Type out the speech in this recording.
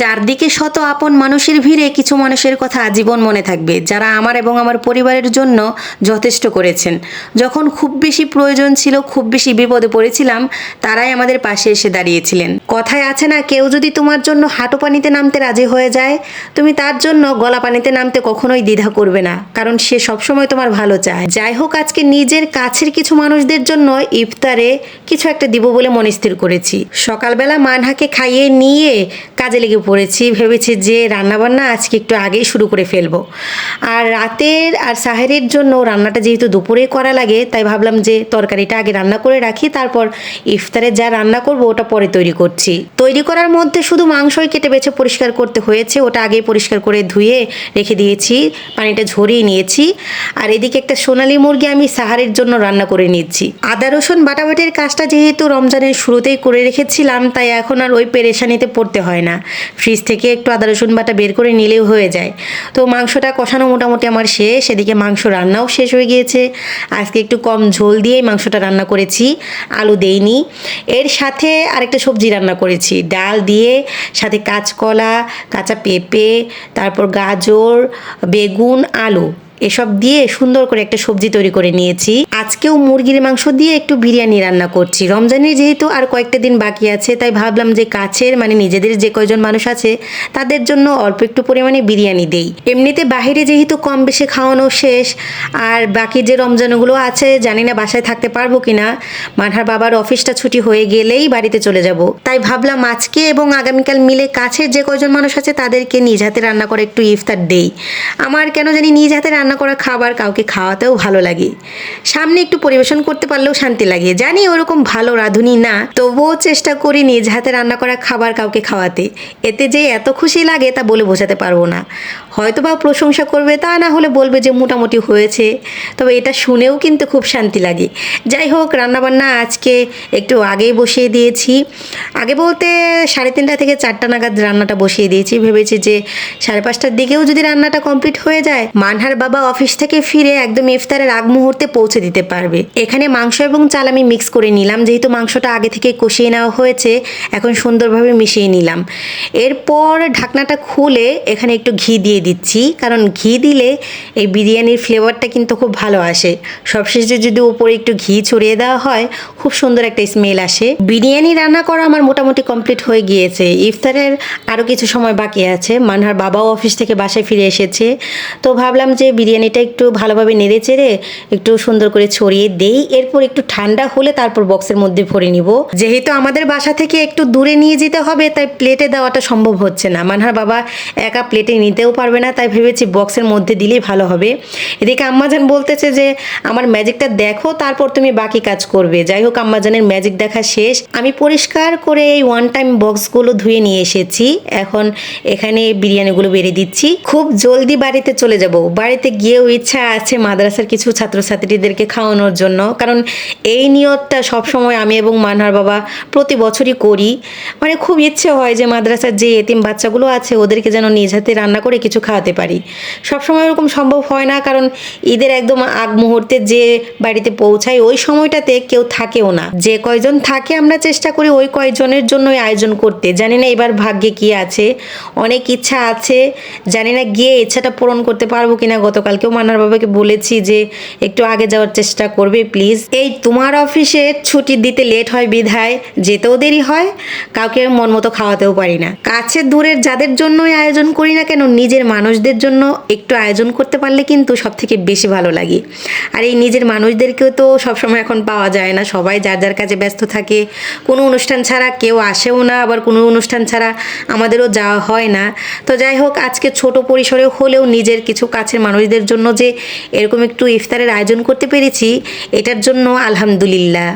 চারদিকে শত আপন মানুষের ভিড়ে কিছু মানুষের কথা আজীবন মনে থাকবে, যারা আমার এবং আমার পরিবারের জন্য যথেষ্ট করেছেন। যখন খুব বেশি প্রয়োজন ছিল, খুব বেশি বিপদে পড়েছিলাম, তারাই আমাদের পাশে এসে দাঁড়িয়েছিলেন। কথায় আছে না, কেউ যদি তোমার জন্য হাঁটু পানিতে নামতে রাজি হয়ে যায়, তুমি তার জন্য গলা পানিতে নামতে কখনোই দ্বিধা করবে না, কারণ সে সবসময় তোমার ভালো চায়। যাই হোক, আজকে নিজের কাছের কিছু মানুষদের জন্য ইফতারে কিছু একটা দিব বলে মনে স্থির করেছি। সকালবেলা মানহাকে খাইয়ে নিয়ে কাজে লেগে পড়েছি, ভেবেছি যে রান্নাবান্না আজকে একটু আগেই শুরু করে ফেলব। আর রাতের আর সাহেরের জন্য রান্নাটা যেহেতু দুপুরে করা লাগে, তাই ভাবলাম যে তরকারিটা আগে রান্না করে রাখি, তারপর ইফতারে যা রান্না করব ওটা পরে তৈরি করছি। তৈরি করার মধ্যে শুধু মাংসই কেটে বেছে পরিষ্কার করতে হয়েছে, ওটা আগে পরিষ্কার করে ধুয়ে রেখে দিয়েছি, পানিটা ঝরিয়ে নিয়েছি। আর এদিকে একটা সোনালি মুরগি আমি সাহারের জন্য রান্না করে নিচ্ছি। আদা, রসুন, বাটাবাটির কাজটা যেহেতু রমজানের শুরুতেই করে রেখেছিলাম, তাই এখন আর ওই পেরেশানিতে পড়তে হয় না। ফ্রিজ থেকে একটু আদা, রসুন বাটা বের করে নিলেও হয়ে যায়। তো মাংসটা কষানো মোটামুটি আমার শেষ, এদিকে মাংস রান্নাও শেষ হয়ে গিয়েছে। আজকে একটু কম ঝোল দিয়েই মাংসটা রান্না করেছি, আলু দেইনি। এর সাথে আরেকটা সবজি রান্না করেছি, ডাল দিয়ে, সাথে কাঁচকলা, কাঁচা পেঁপে, তারপর গাজর, বেগুন, আলু। এসব দিয়ে সুন্দর করে একটা সবজি তৈরি করে নিয়েছি। আজকেও মুরগির মাংস দিয়ে একটু বিরিয়ানি রান্না করছি। রমজানের যেহেতু আর কয়েকটা দিন বাকি আছে, তাই ভাবলাম যে কাছের মানে নিজেদের যে কয়জন মানুষ আছে, তাদের জন্য অল্প একটু পরিমাণে বিরিয়ানি দেই। এমনিতে বাইরে যেহেতু কম বেশি খাওয়ানো শেষ, আর বাকি যে রমজানগুলো আছে, জানি না বাসায় থাকতে পারব কিনা। মানহার বাবার অফিসটা ছুটি হয়ে গেলেই বাড়িতে চলে যাব। তাই ভাবলাম আজকে এবং আগামীকাল মিলে কাছের যে কয়জন মানুষ আছে, তাদেরকে নিজ হাতে রান্না করে একটু ইফতার দেই। আমার কেন জানি নিজ হাতে রান্না করা খাবার কাউকে খাওয়াতেও ভালো লাগে। সামনে একটু পরিবেশন করতে পারলেও শান্তি লাগে। জানি ওরকম ভালো রাঁধুনি না, তবুও চেষ্টা করি নিজ হাতে রান্না করা খাবার কাউকে খাওয়াতে। এতে যে এত খুশি লাগে তা বলে বোঝাতে পারব না। হয়তো বা প্রশংসা করবে, তা না হলে বলবে যে মোটামুটি হয়েছে। তবে এটা শুনেও কিন্তু খুব শান্তি লাগে। যাই হোক, রান্নাবান্না আজকে একটু আগেই বসিয়ে দিয়েছি। আগে বলতে সাড়ে তিনটা থেকে চারটা নাগাদ রান্নাটা বসিয়ে দিয়েছি। ভেবেছি যে সাড়ে পাঁচটার দিকেও যদি রান্নাটা কমপ্লিট হয়ে যায়, মানহার বাবা অফিস থেকে ফিরে একদম ইফতারের আগ মুহূর্তে পৌঁছে দিতে পারবে। এখানে মাংস এবং চাল আমি মিক্স করে নিলাম। যেহেতু মাংসটা আগে থেকে কষিয়ে নেওয়া হয়েছে, এখন সুন্দরভাবে মিশিয়ে নিলাম। এরপর ঢাকনাটা খুলে এখানে একটু ঘি দিয়ে দিচ্ছি, কারণ ঘি দিলে এই বিরিয়ানির ফ্লেভারটা কিন্তু খুব ভালো আসে। সবশেষে যদি উপরে একটু ঘি ছড়িয়ে দেওয়া হয়, খুব সুন্দর একটা স্মেল আসে। বিরিয়ানি রান্না করা আমার মোটামুটি কমপ্লিট হয়ে গিয়েছে। ইফতারের আরও কিছু সময় বাকি আছে। মানহার বাবাও অফিস থেকে বাসায় ফিরে এসেছে। তো ভাবলাম যে বিরিয়ানিটা একটু ভালোভাবে নেড়ে চেড়ে একটু সুন্দর করে ছড়িয়ে দেই। এরপর একটু ঠান্ডা হলে তারপর বক্সের মধ্যে ভরে নিব। যেহেতু আমাদের বাসা থেকে একটু দূরে নিয়ে যেতে হবে, তাই প্লেটে দেওয়াটা সম্ভব হচ্ছে না। মানহার বাবা একা প্লেটে নিতেও পারবে না, তাই ভেবেছি বক্সের মধ্যে দিলেই ভালো হবে। এদিকে আম্মাজান বলতেছে যে, আমার ম্যাজিকটা দেখো, তারপর তুমি বাকি কাজ করবে। যাই হোক, আম্মাজানের ম্যাজিক দেখা শেষ। আমি পরিষ্কার করে এই ওয়ান টাইম বক্সগুলো ধুয়ে নিয়ে এসেছি। এখন এখানে বিরিয়ানিগুলো বেড়ে দিচ্ছি। খুব জলদি বাড়িতে চলে যাব। বাড়িতে গিয়েও ইচ্ছা আছে মাদ্রাসার কিছু ছাত্রছাত্রীদেরকে খাওয়ানোর জন্য। কারণ এই নিয়তটা সবসময় আমি এবং মানহার বাবা প্রতি বছরই করি। মানে খুব ইচ্ছে হয় যে, মাদ্রাসার যে এতিম বাচ্চাগুলো আছে, ওদেরকে যেন নিজ হাতে রান্না করে কিছু খাওয়াতে পারি। সবসময় ওরকম সম্ভব হয় না, কারণ ঈদের একদম আগ মুহূর্তে যে বাড়িতে পৌঁছায় ওই সময়টাতে কেউ থাকেও না। যে কয়জন থাকে আমরা চেষ্টা করি ওই কয়জনের জন্যই আয়োজন করতে। জানি না এবার ভাগ্যে কি আছে, অনেক ইচ্ছা আছে, জানি না গিয়ে ইচ্ছাটা পূরণ করতে পারব কিনা। গতকালকেও মানার বাবাকে বলেছি যে একটু আগে যাওয়ার চেষ্টা করবে, প্লিজ। এই তোমার অফিসে ছুটি দিতে লেট হয় বিধায়, যেতেও দেরি হয়, কাউকে মন মতো খাওয়াতেও পারি না। কাছের দূরের যাদের জন্যই আয়োজন করি না কেন, নিজের মানুষদের জন্য একটু আয়োজন করতে পারলে কিন্তু সব থেকে বেশি ভালো লাগে। আর এই নিজের মানুষদেরকেও তো সবসময় এখন পাওয়া যায় না। সবাই যার যার কাজে ব্যস্ত থাকে। কোনো অনুষ্ঠান ছাড়া কেউ আসেও না, আবার কোনো অনুষ্ঠান ছাড়া আমাদেরও যাওয়া হয় না। তো যাই হোক, আজকে ছোট পরিসরে হলেও নিজের কিছু কাছের মানুষদের জন্য যে এরকম একটু ইফতারের আয়োজন করতে পেরেছি, এটার জন্য আলহামদুলিল্লাহ।